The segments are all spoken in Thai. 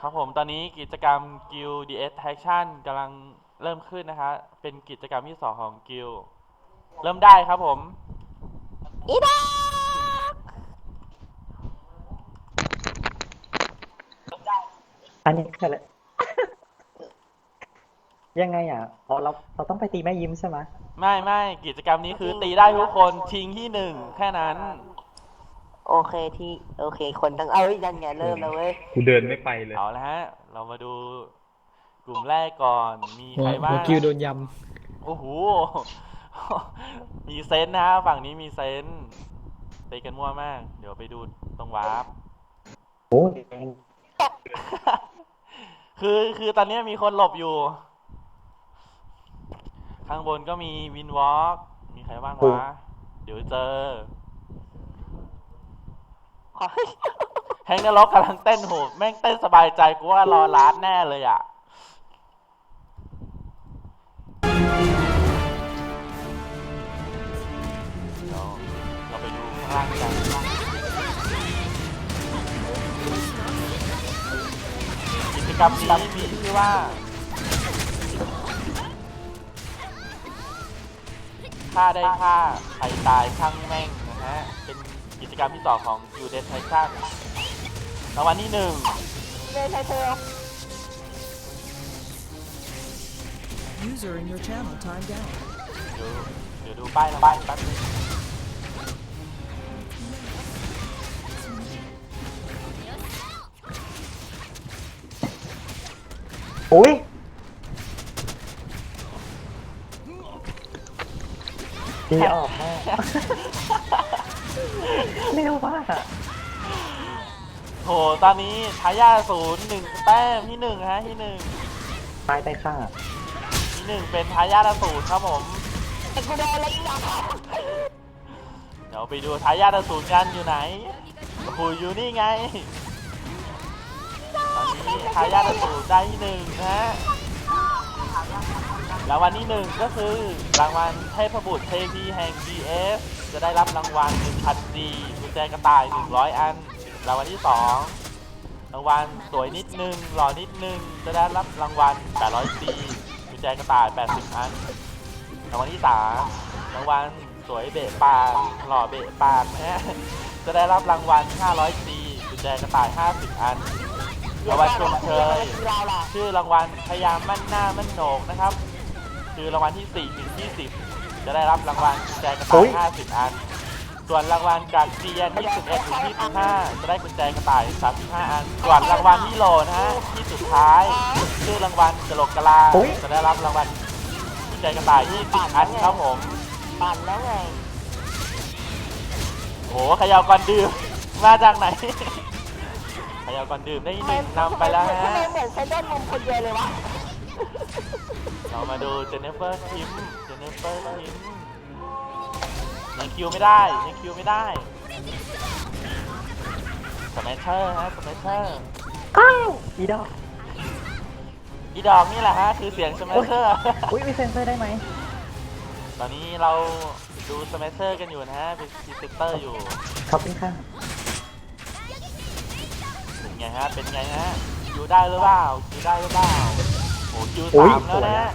ครับผมตอนนี้กิจกรรม Guild DS Action กำลังเริ่มขึ้นนะคะ เป็นกิจกรรมที่สองของ Guild เริ่มได้ครับผม อีดาอันนี้คืออะไรยังไงอะอ๋อเราเราต้องไปตีแม่ยิ้มใช่ไหมไม่ไม่กิจกรรมนี้คือตีได้ทุกคนชิงที่หนึ่งแค่นั้น โอเคที่ โอเค คนทั้งเอ้ยนั่นไงเริ่มแล้วเว้ยกูเดินไม่ไปเลย เอาละฮะ เรามาดูกลุ่มแรกก่อน มีใครบ้างหัวคิวโดนยโอ้โห มีเซนส์นะฮะฝั่งนี้มีเซนส์ตีกันมั่วมาก เดี๋ยวไปดูตรงวาร์ป โอ้ยแดงคือคือตอนนี้มีคนหลบอยู่ ข้างบนก็มีวินวอล์กมีใครบ้างวะ เดี๋ยวเจอขอ แฮงค์นรกกำลังเต้นโหแม่งเต้นสบายใจกูว่ารอลาดแน่เลยอะเดี๋ยวเราไปดูข้างล่างกันกิจกรรมนี้มีชื่อว่าฆ่าได้ฆ่าใครตายช่างแม่งนะฮะเป็น กิจกรรมที่สองของยูเดนไทชันรางวัลที่หนึ่งเล่นให้เธอ User in your channel timed out. เดี๋ยวเดี๋ยวดูป้ายรางวัลแป๊บนึงอุ้ยดีออกแม่ เร็วมากอะโหตอนนี้ทายาทศูนย์หนึ่งแต้มที่หนึ่งฮะที่หนึ่งตายไปค่ะที่หนึ่งเป็นทายาทศูนย์ครับผมไอ้กูโดนแล้วอีดาเดี๋ยวไปดูทายาทศูนย์กันอยู่ไหนโอ้โหอยู่นี่ไงตอนนี้ทายาทศูนย์ได้ที่หนึ่งนะฮะ รางวัลที่หนึ่งก็คือรางวัลเทพบุตรเทพีแห่ง GS จะได้รับรางวัล1,000ดีกุญแจกระต่าย 100 อัน รางวัลที่สองรางวัลสวยนิดนึงหล่อนิดนึงจะได้รับรางวัล800ดีกุญแจกระต่าย 80 อัน รางวัลที่สามรางวัลสวยเบะปากหล่อเบะปากนะจะได้รับรางวัล 500ปีกุญแจกระต่าย 50 อันรางวัลชมเชยชื่อรางวัลพยายามมั่นหน้ามั่นโหนกนะครับ คือรางวัลที่ 4 ถึง 20 จะได้รับรางวัลกุญแจกระต่าย 50 อัน ส่วนรางวัลจากเซียน21 ถึง 25 จะได้กุญแจกระต่าย 35 อัน ส่วนรางวัลที่โหลนะฮะที่สุดท้ายชื่อรางวัลกะโหลกกะลาอุ๊ยจะได้รับรางวัลกุญแจกระต่าย 20 อันครับผมปั่นแล้วไงโอ้โหเขยาวก่อนดื่ม มาจากไหนเขยาวก่อนดื่มได้หนึ่งนำไปแล้วทำฮะไมเหมือนไซเดนมุมคนเดียวเลยวะ เรามาดูเจเนฟเฟอร์คิมเจเนฟเฟอร์คิมยังคิวไม่ได้ยังคิวไม่ได้สมัชเชอร์ฮะสมัชเชอร์อ้าวอีดอกอีดอกนี่แหละฮะคือเสียงสมัชเชอร์อุ้ยมีเซนเซอร์ได้ไหมตอนนี้เราดูสมัชเชอร์กันอยู่นะฮะเป็นพรีเซนเตอร์อยู่ขอบคุณค่ะเป็นไงฮะเป็นไงฮะคิวได้หรือเปล่าคิวได้หรือเปล่าโอ้คิวอุ๊ยสามแล้วสวยนะอะ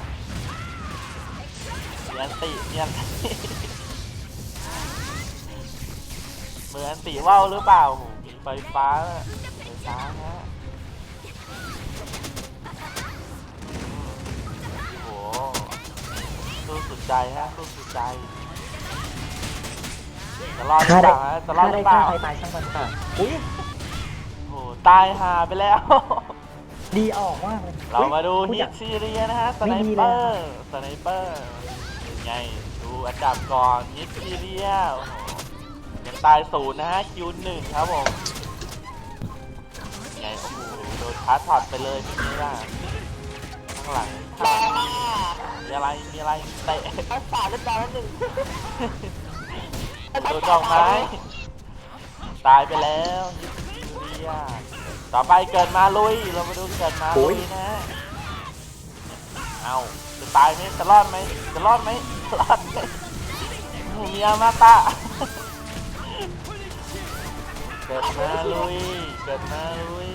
เมียนติเมียนติเหมือนตีว่าวหรือเปล่าโอ้โหมีไฟฟ้าไฟฟ้าฮะโอ้โหสู้สุดใจฮะสู้สุดใจจะรอดหรือฆ่าเปได้ล่าฮะจะรอฆ่าดหได้รือเปฆ่าล่าใครตายช่างมันค่ะอุ้ยโอ้โหตายหาไปแล้ว ดีออกมากเลยเรามาดูอุ๊ฮิยตซีเรียนะฮะสไม่ไนดีเปเลอยร์สไนเปอร์เป็นไงดูอันดับก่อนฮิตซีเรียโอ้โหยังตายศูนย์นะฮะคิวหนึ่งครับผมเป็นไงโอ้โหโดนชาร์จช็อตไปเลยเป็นไงล่ะข้างหลังข้างหลังมีอะไรมีอะไรเตะรักษาเรียบร้อยแล้วหนึ่งโดนดอกไม้ตายไปแล้วฮิตซีเรีย ต่อไปเกิดมาลุย เรามาดูเกิดมาลุยนะฮะเอาจะตายไหมจะรอดไหมจะรอดไหมรอดไหมโอ้โหมีอามาตะเกิดมาลุย เกิดมาลุย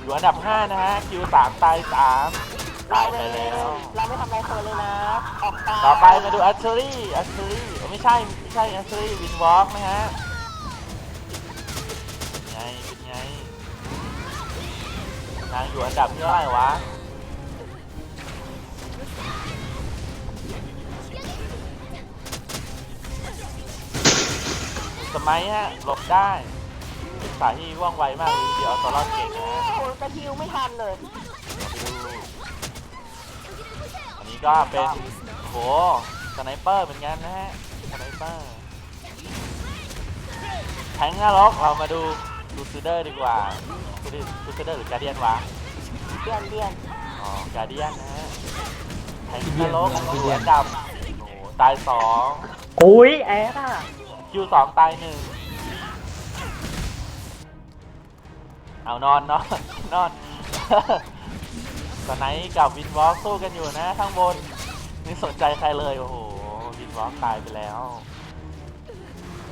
อยู่อันดับ 5 นะฮะ คิว3ตาย3ตายไปแล้ว เราไม่ทำอะไรคนเลยนะ ออกตาต่อไปมาดูอัชเชอรี่อัชเชอรี่ ไม่ใช่ ไม่ใช่อัชเชอรี่วินวอล์กนะฮะ นางอยู่อันดับที่เท่าไหร่วะสมัยฮะหลบได้เป็นสายที่ว่องไวมากเลยทีเดียวเอาตัวรอดเก่งนะฮะโอ้โหกระทิวไม่ทันเลย อันนี้ก็เป็นโหสไนเปอร์เหมือนกันนะฮะสไนเปอร์แทงนรกเรามาดู ดูซูเดอร์ดีกว่าดูดิดูซูเดอร์หรือการเดียนวะเดียนเดียนอ๋อการเดียนนะฮะแทงนรกอยู่อันดับโอ้โหตายสองอุ้ยแอดอะคิวสองตายหนึ่งเอานอนนอนนอนสไนป์กับวินวอล์กสู้กันอยู่นะข้างบนไม่สนใจใครเลยโอ้โหวินวอล์กตายไปแล้ว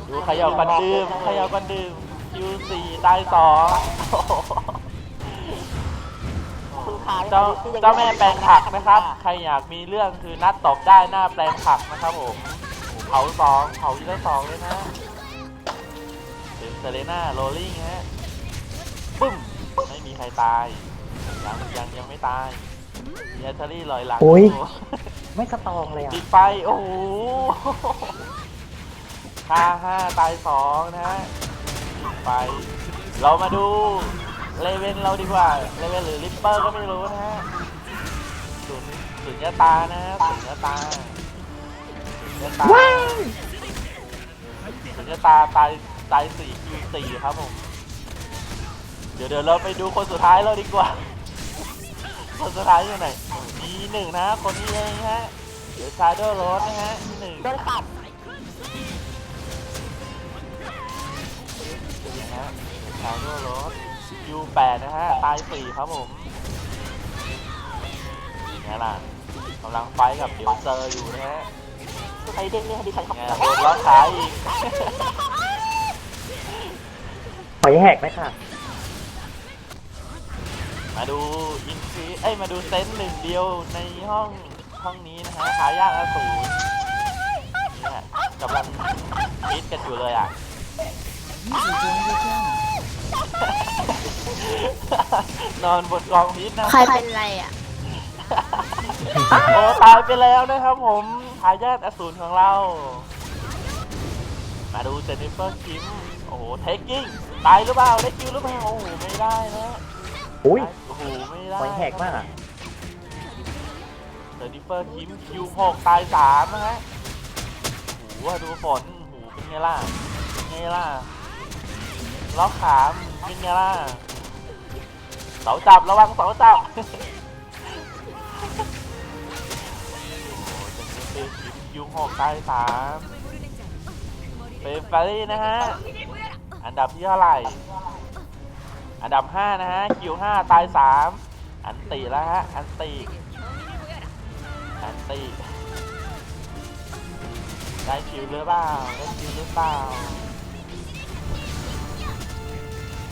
ดูเขย่ากันดื่มเขย่ากันดื่ม คิวสี่ตายสองโอ้โหคุณขาเจ้าเจ้าแม่แปลงผักนะครับ ใครอยากมีเรื่องคือนัดตบได้หน้าแปลงผักนะครับผมโอ้โหเผาสองเผาทีละสองเลยนะเป็นเซเลน่าโรลลิงฮะปึ้มไม่มีใครตายยังยังยังไม่ตายมีแอตเทอรี่ลอยหลังอุ๊ยอยู่ไม่สตรองเลยอะ ปิดไฟโอ้โหห้าห้าตายสองนะฮะปิด ไฟเรามาดูเลเวนเราดีกว่า เลเวนหรือลิปเปอร์ก็ไม่รู้นะฮะสุนสุญญตานะฮะสุญญตาสุญญตาสุญญตาตายตายสี่คิวสี่ครับผม เดี๋ยวเดี๋ยวเราไปดูคนสุดท้ายเราดีกว่า คนสุดท้ายอยู่ไหนมีหนึ่งนะ คนนี้เองฮะ เดี๋ยวชาโดว์โรสนะฮะที่หนึ่งโดนขับ ชาโดว์โรสยูแปดนะฮะ ตายสี่ครับผมนี่ล่ะกำลังไฟท์กับเดี๋ยวเจออยู่นะฮะใครเด้งเนี่ยดิฉันขับไงโดนล็อกขาอีกหอยแหกไหมค่ะ มาดูอินซีเอ้ยมาดูเซนต์หนึ่งเดียวในห้องห้องนี้นะฮะขายากอสูรนี่ฮะกำลังมิดกันอยู่เลยอะ นอนบนกองพิษนะใครเป็นไรอะ โอ้ตายไปแล้วนะครับผมทายาทอสูรของเรา มาดูเจนนิเฟอร์คิม โอ้โห เทคกิ้ง ตายหรือเปล่า ได้คิวหรือเปล่า โอ้โห ไม่ได้นะอุ้ยโอ้โห ไม่ได้หอยแหกมากอะเจนนิเฟอร์คิมคิวหกตายสามนะฮะโอ้โหดูฝนโอ้โหเป็นไงล่ะเป็นไงล่ะ ล็อกขามเป็นไงล่ะเสาจับระวังเสาจับเป็นยูหกตายสามเป็นฟารีนะฮะ อันดับที่เท่าไหร่ อันดับห้านะฮะ คิวห้าตายสามอันติแล้วฮะ อันติอันติได้คิวหรือเปล่า ได้คิวหรือเปล่า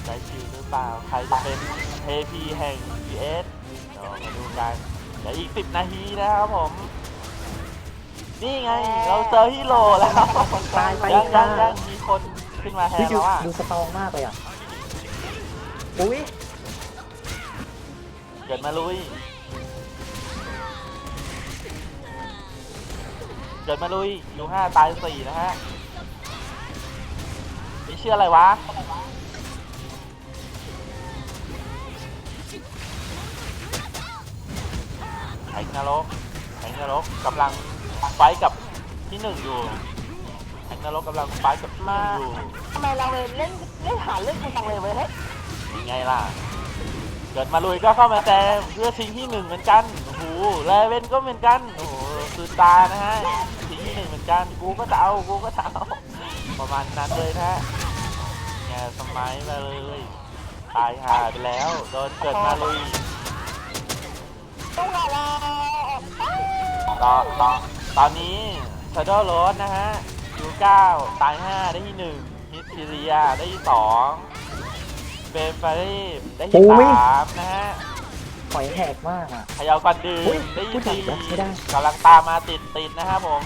ได้คิวหรือเปล่า ใครจะเป็นเทพีแห่ง GS เดี๋ยวมาดูกันเดี๋ยวอีก 10 นาทีนะครับผม นี่ไง เราเจอฮีโร่แล้วตายไปยังยัจ้า งยังมีคนขึ้นมาแทพี่นดูแล้วอะดูสตรองมากเลยอะ อุ้ยเกิดมาลุย เกิดมาลุยอยู่ห้าตายสี่นะฮะนี่ชื่ออะไรวะ แข่งนรกแข่งนรกกำลังไฟท์กับที่หนึ่งอยู่แข่งนรกกำลังไฟท์กับที่หนึ่งอยู่ทำไมเราเลยเล่นเล่นหาเรื่องกันจังเลยเว้ยเฮ้ยยังไงล่ะ เกิดมาลุยก็เข้ามาแซมเพื่อชิงที่หนึ่งเหมือนกันโอ้โหแลเวนก็เหมือนกันโอ้โหซูตานะฮะชิงที่หนึ่งเหมือนกันกูก็จะเอากูก็จะเอาประมาณนั้นเลยนะฮะแงสมัยมาเลยตายหาไปแล้วโดนเกิดมาลุย ต้องรอแล้วตอนตอนตอนนี้เทอร์เดโรสนะฮะยูเก้าตายห้าได้ที่หนึ่งฮิสทีเรียได้ที่สองเฟรมฟารีได้ที่โอ้ยสามนะฮะหอยแหกมากอะ พยาวก่อนดื่อุ๊มยได้พูที่ดถึงสี่แล้วไม่ได้กำลังตามมาติดติดๆนะครับผม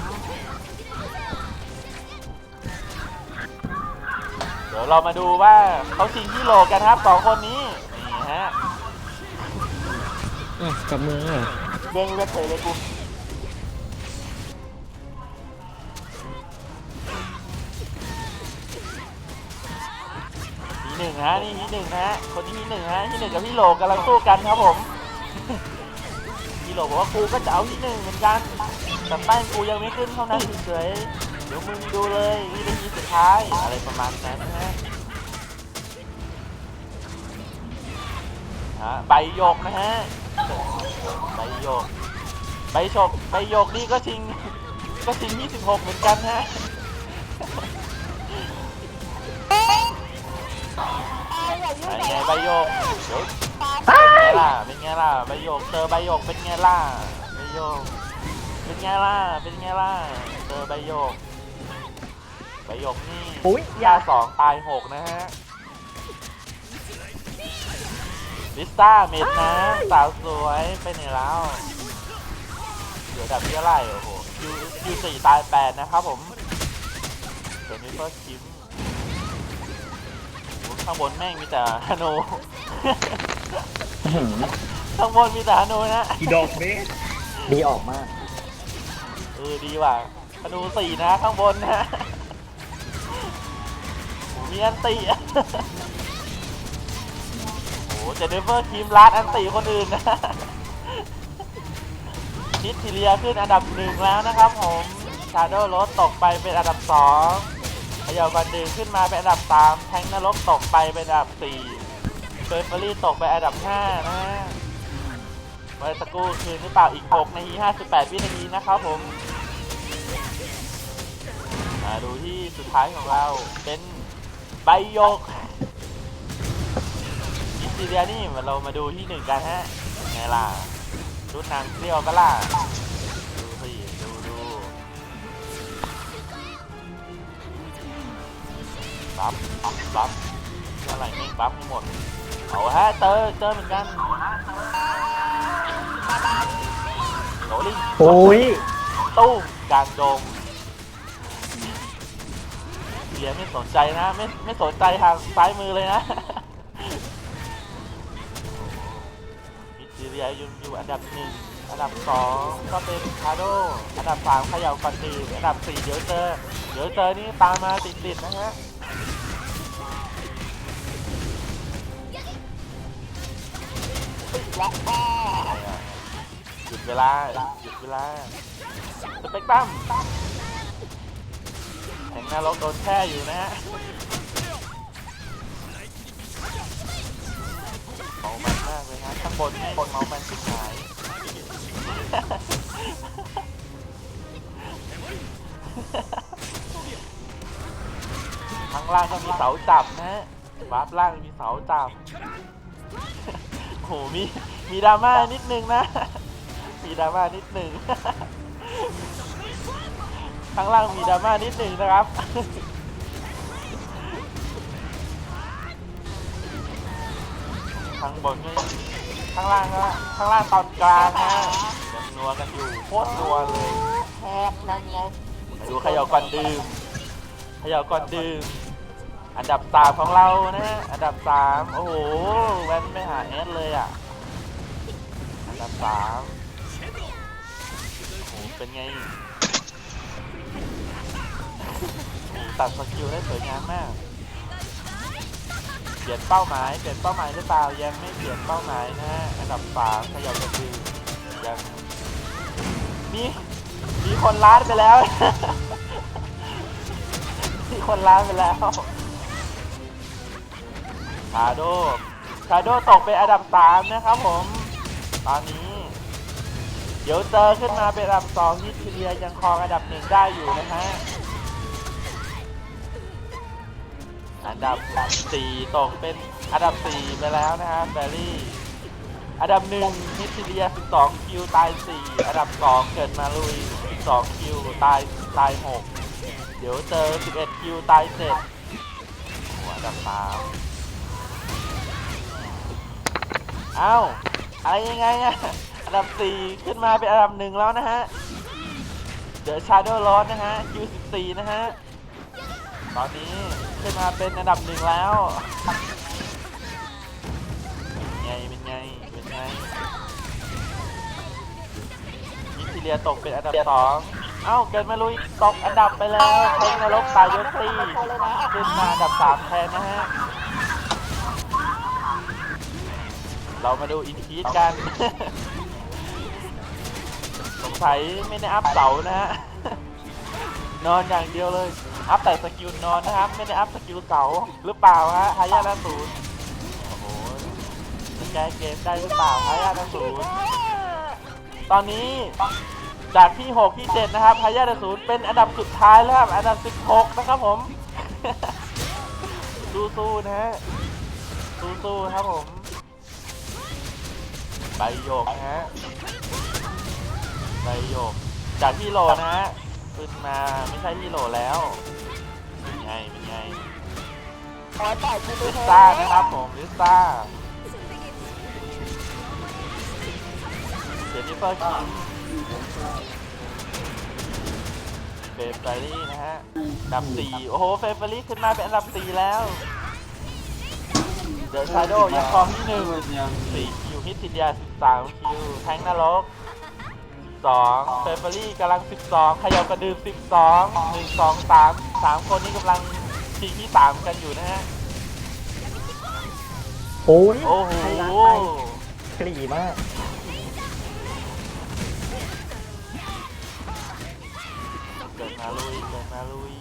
เดี๋ยวเรามาดูว่าเขาชิงที่โหลกันครับสองคนนี้ นี่ฮะ อะกลับมืออะเด้งเลือดเฉยเลยกูทีหนึ่งฮะนี่ทีหนึ่งนะฮะคนนี้ทีหนึ่งฮะที่หนึ่งกับพี่โหลกำลังสู้กันครับผม พี่โหลบอกว่ากูก็จะเอาที่หนึ่งเหมือนกันแต่แป้งกูยังไม่ขึ้นเท่านั้นเฉยๆเดี๋ยวมึงดูเลยนี่เป็นทีสุดท้ายอะไรประมาณนั้นนะฮะฮะใบหยกนะฮะ ใบหยกใบฉกใบหยกนี่ก็ชิง ก็ชิง 26 เหมือนกันฮะเป็นไงใบโยกเดี๋ยวเป็นไงล่ะเป็นไงล่ะใบโยกเจอใบโยกเป็นไงล่ะใบโยกเป็นไงล่ะเป็นไงล่ะเจอใบโยกใบโยกนี่อุ๊ยยาสองตายหกนะฮะ ลิซ่าเมดนะ สาวสวยไปไหนแล้วเดี๋ยวดับที่อะไรโอ้โหคิวคิวสี่ตายแปดนะครับผมเดี๋ยวนี้ก็คิมโอ้โหข้างบนแม่งมีแต่ฮานูอื้อหือข้างบนมีแต่ฮานูนะกี่ดอกเบสดีออกมาก เออดีว่ะฮานูสี่นะข้างบนนะโอ้มีอันติโอ้ เจเนเฟอร์ทีมลาดอันติคนอื่นนะนิดทีเรียขึ้นอันดับหนึ่งแล้วนะครับผมชาโดว์โรสตกไปเป็นอันดับสองพยาวกันดึงขึ้นมาเป็นอันดับสามแทงนรกตกไปเป็นอันดับสี่เฟอร์เฟอรี่ตกไปอันดับห้านะฮะไวตะกู้คืนหรือเปล่าอีก6นาที58 วินาทีนะครับผมมาดูที่สุดท้ายของเราเป็นใบยก อินซีเรียนี่เรามาดูที่หนึ่งกันฮะไงล่ะชุดนางเปรี้ยวปะล่ะดูสิดูดูบัฟบัฟบัฟอะไรไม่บัฟให้หมดเอาฮะเจอเจอเหมือนกันโหลิงโอ้ยตู้มกลางดงเสียไม่สนใจนะ ไม่ไม่สนใจทางซ้ายมือเลยนะ เรียยุนอยู่อันดับหนึ่งอันดับสองก็เป็นคาโดอันดับสามเขย่าก่อนตีอันดับสี่เดี๋ยวเจอเดี๋ยวเจอนี่ตามมาติดๆนะฮะและแม่หยุดเวลาหยุดเวลาสเปกตัมแทงหน้ารกโดนแช่อยู่นะฮะ เมามันมากเลยฮะข้างบนข้างบนเมามันชิบหายข้างล่างก็มีเสาจับนะฮะวาร์ปล่างมีเสาจับโอ้โหมีมีดราม่านิดนึงนะ มีดราม่านิดนึงข้างล่างมีดราม่านิดนึงนะครับ ข้างบนก็ยังข้างล่างก็ข้างล่างตอนกลางนะยังนัวกันอยู่โคตรนัวเลยแทบนั่นไงมาดูเขย่าก่อนดื่มเขย่าก่อนดื่ม อันดับสามของเรานะฮะอันดับสามโอ้โหแวนไม่หาเอสเลยอะ อันดับสามโอ้โหเป็นไงตัดสกิลได้สวยงามมาก เปลี่ยนเป้าหมายเปลี่ยนเป้าหมายหรือเปล่ายังไม่เปลี่ยนเป้าหมายนะฮะอันดับสามเขย่าก่อนดื่มยังมีมีคนล้านไปแล้ว มีคนล้านไปแล้วชาโดชาโดตกเป็นอันดับสามนะครับผม ตอนนี้ เดี๋ยวเจอขึ้นมาเป็นอันดับสองยิทเรียยังครองอันดับหนึ่งได้อยู่นะฮะ อันดับสี่ตกเป็นอันดับสี่ไปแล้วนะฮะแบรี่ อันดับหนึ่งนิทิเรีย 12 คิว ตาย 4 อันดับ 2 เกิดมาลุย 12 คิว ตาย ตาย 6 เดี๋ยวเจอ 11 คิว ตาย7หอันดับ3เอ้า อะไรยังไงอะอันดับสี่ขึ้นมาเป็นอันดับหนึ่งแล้วนะฮะ เดอะชาร์โดลอสนะฮะ Q14 นะฮะ ตอนนี้ขึ้นมาเป็นอันดับหนึ่งแล้วเป็นไงเป็นไงเป็นไงยิทีเรียตกเป็นอันดับสองเอ้าเกิดมาลุยตกอันดับไปแล้วเทคนรกตายศตีขึ้นมาอันดับสามแทนนะฮะเรามาดูอินทีสกันสงสัยไม่ได้อัพเสานะฮะนอนอย่างเดียวเลย อัพแต่สกิลนอนนะครับ ไม่ได้อัพสกิลเสาหรือเปล่าฮะฮายาละศูนย์โอ้โหจะแก้เกมได้หรือเปล่าฮายาละศูนย์ตอนนี้จากที่ 6 ที่ 7 นะครับฮายาละศูนย์เป็นอันดับสุดท้ายแล้วครับ อันดับ 16 นะครับผม สู้ๆนะฮะ สู้ๆครับผม ใบโยกนะฮะ ใบโยก จากที่โลนะฮะ ขึ้นมาไม่ใช่ที่โหลแล้วเป็นไงเป็นไงขอต่อยกูไปลิเถอะซ่านะครับผมลิซ่าเจนนิเฟอร์คิมเฟรเฟอรี่นะฮะอันดับสี่โอ้โหเฟรเฟอรี่ขึ้นมาเป็นอันดับสี่แล้วเดอะชาโดยังครองที่หนึ่งสี่คิวฮิตติดยาสิบสามคิวแทงนรก สองเฟเฟอรี่กำลังสิบสองขยับกระดืมสิบสองหนึ่งสองสามสามคนนี้กำลังชิงที่สามกันอยู่นะฮะ โอ้ยโอ้โห ไทยรัฐไปกรีมาก เกิดมาลุย เกิดมาลุย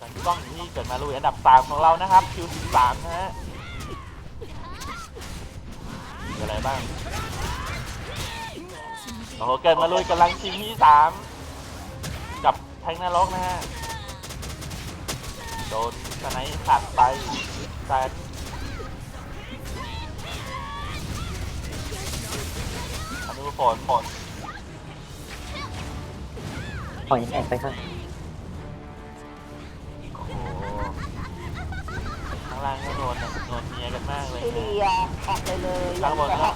สันกล้องอยู่ที่เกิดมาลุยอันดับสามของเรานะครับคิวสิบสามนะฮะมีอะไรบ้าง โอ้โหเกิดมาลุยกำลังชิงที่สามกับแทงนรกนะฮะ โดนสไนป์ขาดไปแต่อนุฝนฝนปล่อยแหกไปค่ะโอ้โหข้างล่างก็โดนแบบโดนเมียกันมากเลยพี่นะเลียออกไปเลยข้างบนนะ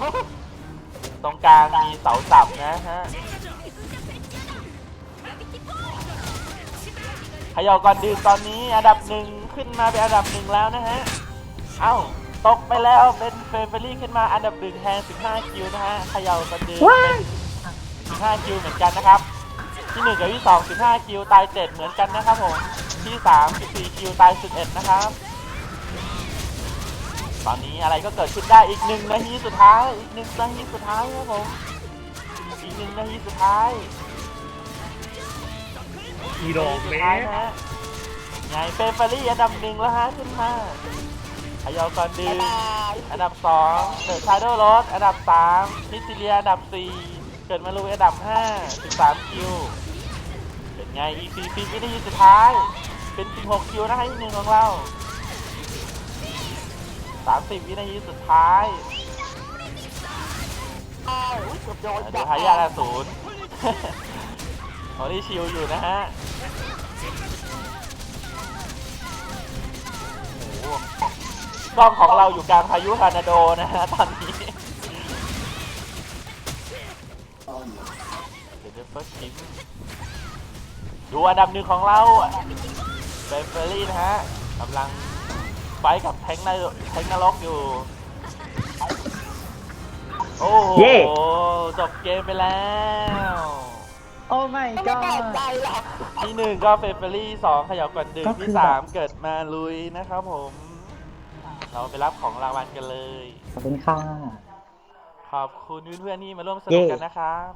ตรงกลางมีเสาสับนะฮะขยอก่อนดื่มตอนนี้อันดับหนึ่งขึ้นมาเป็นอันดับหนึ่งแล้วนะฮะ เอ้าตกไปแล้วเป็นเฟเบอรี่ขึ้นมาอันดับหนึ่งแทน 15 คิวนะฮะเขย่าก่อนดื่มเป็น15 คิวเหมือนกันนะครับ ที่หนึ่งกับที่สอง15 คิวตาย 7 เหมือนกันนะครับผม ที่สาม14คิวตาย 11 นะครับ ตอนนี้อะไรก็เกิดขึ้นได้อีกหนึ่งนาทีสุดท้าย อีกหนึ่งนาทีสุดท้ายครับผม อีกหนึ่งนาทีสุดท้ายอีดอกสุดเล็ท้ายกนะฮะไงเฟเฟอรี่อันดับหนึ่งแล้วฮะขึ้นมาขยอก่อนดืบ๊ายมบายอันดับสองเดอะชาร์โดโรสอันดับสามมิสซิเลียอันดับสี่เกิดมาลูอันดับห้าสิบสามคิวเป็นไงอีกสี่สิบวินาทีสุดท้าย เป็นสิบหกคิวนะฮะที่หนึ่งของเรา สามสิบวินาทีสุดท้ายอ้าวอุ๊ยเกือบโดนเดี๋ยวหายาละศูนย์โอลี่ชิวอยู่นะฮะโอ้โหกล้องของเราอยู่กลางพายุทอร์นาโดนะฮะตอนนี้เดี๋ยวเดี๋ยวเฟิร์สคิมดูอันดับหนึ่งของเราเบเฟอรี่นะฮะกำลัง ไฟท์กับแทงค์นรกแทงค์นรกอยู่ โอ้โห เย่ จบเกมไปแล้ว โอ้ไม่ไม่ก็แปลกใจหรอกที่หนึ่งก็เฟเฟอรี่สองขยับก่อนดึงก็คือที่สามเกิดมาลุยนะครับผม เราไปรับของรางวัลกันเลย ขอบคุณค่ะ ขอบคุณเพื่อนๆที่มาร่วมสนุกกันนะครับ